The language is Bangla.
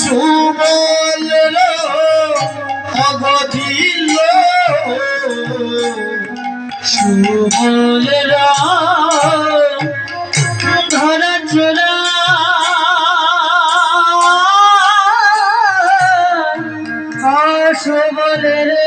সুবল অগধিল সুবল ধরা চরা। সুবল রে